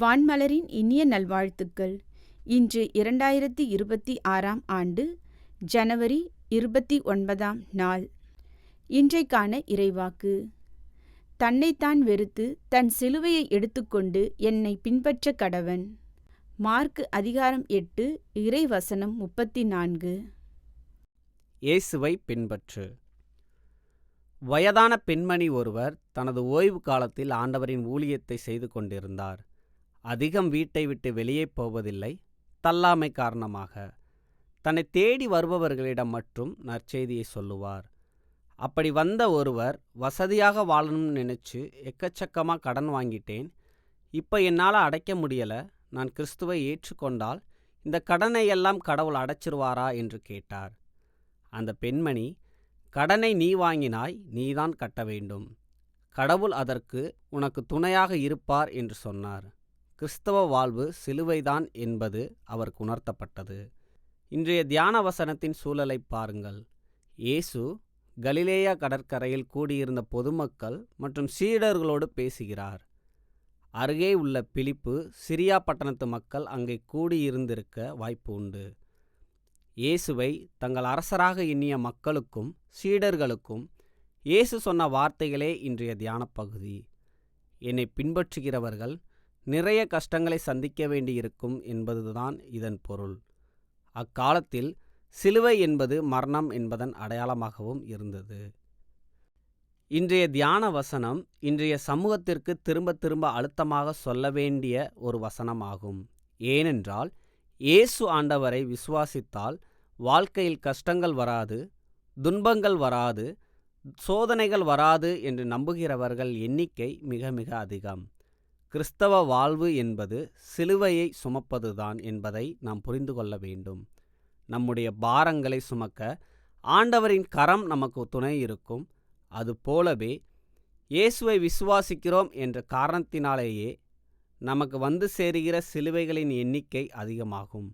வான்மலரின் இனிய நல்வாழ்த்துக்கள். இன்று இரண்டாயிரத்தி இருபத்தி ஆறாம் ஆண்டு ஜனவரி இருபத்தி ஒன்பதாம் நாள். இன்றைக்கான இறைவாக்கு. தன்னைத்தான் வெறுத்து தன் சிலுவையை எடுத்துக்கொண்டு என்னை பின்பற்ற கடவன். மார்க் அதிகாரம் எட்டு இறைவசனம் முப்பத்தி நான்கு. இயேசுவை பின்பற்று. வயதான பெண்மணி ஒருவர் தனது ஓய்வு காலத்தில் ஆண்டவரின் ஊழியத்தை செய்து கொண்டிருந்தார். அதிகம் வீட்டை விட்டு வெளியே போவதில்லை. தள்ளாமை காரணமாக. தன்னை தேடி வருபவர்களிடம் மட்டும் நற்செய்தியை சொல்லுவார். அப்படி வந்த ஒருவர் வசதியாக வாழணும்னு நினச்சி எக்கச்சக்கமாக கடன் வாங்கிட்டேன். இப்போ என்னால் அடைக்க முடியலை. நான் கிறிஸ்துவை ஏற்றுக்கொண்டால் இந்த கடனை எல்லாம் கடவுள் அடைச்சிருவாரா? என்று கேட்டார். அந்த பெண்மணி கடனை நீ வாங்கினாய் நீதான் கட்ட வேண்டும். கடவுள் அதற்கு உனக்கு துணையாக இருப்பார் என்று சொன்னார். கிறிஸ்தவ வாழ்வு சிலுவைதான் என்பது அவருக்கு உணர்த்தப்பட்டது. இன்றைய தியான வசனத்தின் சூழலை பாருங்கள். இயேசு கலிலேயா கடற்கரையில் கூடியிருந்த பொதுமக்கள் மற்றும் சீடர்களோடு பேசுகிறார். அருகே உள்ள பிலிப்பு சிரியா பட்டணத்து மக்கள் அங்கே கூடியிருந்திருக்க வாய்ப்பு உண்டு. இயேசுவை தங்கள் அரசராக எண்ணிய மக்களுக்கும் சீடர்களுக்கும் இயேசு சொன்ன வார்த்தைகளே இன்றைய தியானப் பகுதி. என்னை பின்பற்றுகிறவர்கள் நிறைய கஷ்டங்களை சந்திக்க வேண்டியிருக்கும் என்பதுதான் இதன் பொருள். அக்காலத்தில் சிலுவை என்பது மரணம் என்பதன் அடையாளமாகவும் இருந்தது. இன்றைய தியான வசனம் இன்றைய சமூகத்திற்கு திரும்ப திரும்ப அழுத்தமாக சொல்ல வேண்டிய ஒரு வசனமாகும். ஏனென்றால் இயேசு ஆண்டவரை விசுவாசித்தால் வாழ்க்கையில் கஷ்டங்கள் வராது துன்பங்கள் வராது சோதனைகள் வராது என்று நம்புகிறவர்கள் எண்ணிக்கை மிக மிக அதிகம். கிறிஸ்தவ வாழ்வு என்பது சிலுவையை சுமப்பதுதான் என்பதை நாம் புரிந்து கொள்ள வேண்டும். நம்முடைய பாரங்களை சுமக்க ஆண்டவரின் கரம் நமக்கு துணை இருக்கும். அதுபோலவே இயேசுவை விசுவாசிக்கிறோம் என்ற காரணத்தினாலேயே நமக்கு வந்து சேருகிற சிலுவைகளின் எண்ணிக்கை அதிகமாகும்.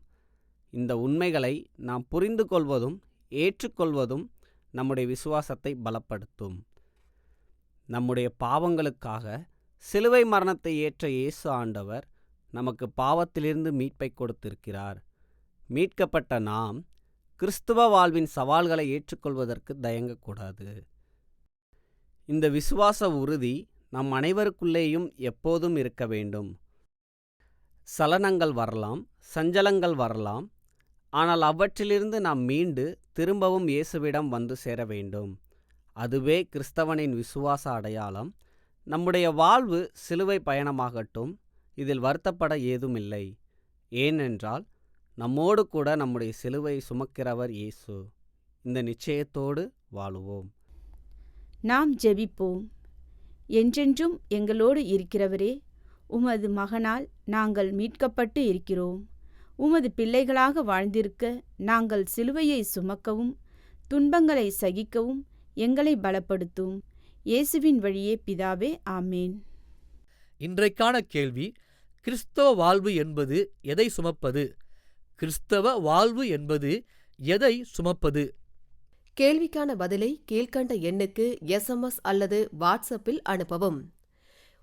இந்த உண்மைகளை நாம் புரிந்து கொள்வதும் ஏற்றுக்கொள்வதும் நம்முடைய விசுவாசத்தை பலப்படுத்தும். நம்முடைய பாவங்களுக்காக சிலுவை மரணத்தை ஏற்ற இயேசு ஆண்டவர் நமக்கு பாவத்திலிருந்து மீட்பை கொடுத்திருக்கிறார். மீட்கப்பட்ட நாம் கிறிஸ்துவ வாழ்வின் சவால்களை ஏற்றுக்கொள்வதற்கு தயங்கக்கூடாது. இந்த விசுவாச உறுதி நம் அனைவருக்குள்ளேயும் எப்போதும் இருக்க வேண்டும். சலனங்கள் வரலாம் சஞ்சலங்கள் வரலாம். ஆனால் அவற்றிலிருந்து நாம் மீண்டு திரும்பவும் இயேசுவிடம் வந்து சேர வேண்டும். அதுவே கிறிஸ்தவனின் விசுவாச அடையாளம். நம்முடைய வாழ்வு சிலுவை பயணமாகட்டும் இதில் வருத்தப்பட ஏதுமில்லை. ஏனென்றால் நம்மோடு கூட நம்முடைய சிலுவை சுமக்கிறவர் இயேசு. இந்த நிச்சயத்தோடு வாழுவோம். நாம் ஜெபிப்போம். என்றென்றும் எங்களோடு இருக்கிறவரே உமது மகனால் நாங்கள் மீட்கப்பட்டு இருக்கிறோம். உமது பிள்ளைகளாக வாழ்ந்திருக்க நாங்கள் சிலுவையை சுமக்கவும் துன்பங்களை சகிக்கவும் எங்களை பலப்படுத்தும். இயேசுவின் வழியே பிதாவே ஆமேன். இன்றைக்கான கேள்வி கிறிஸ்தவ வாழ்வு என்பது எதை சுமப்பது? கிறிஸ்தவ வாழ்வு என்பது எதை சுமப்பது? கேள்விக்கான பதிலை கீழ்க்கண்ட எண்ணுக்கு எஸ்எம்எஸ் அல்லது வாட்ஸ்அப்பில் அனுப்பவும்.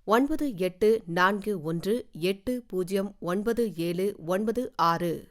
ஒன்பது எட்டு நான்கு ஒன்று எட்டு பூஜ்ஜியம் ஒன்பது ஏழு ஒன்பது ஆறு.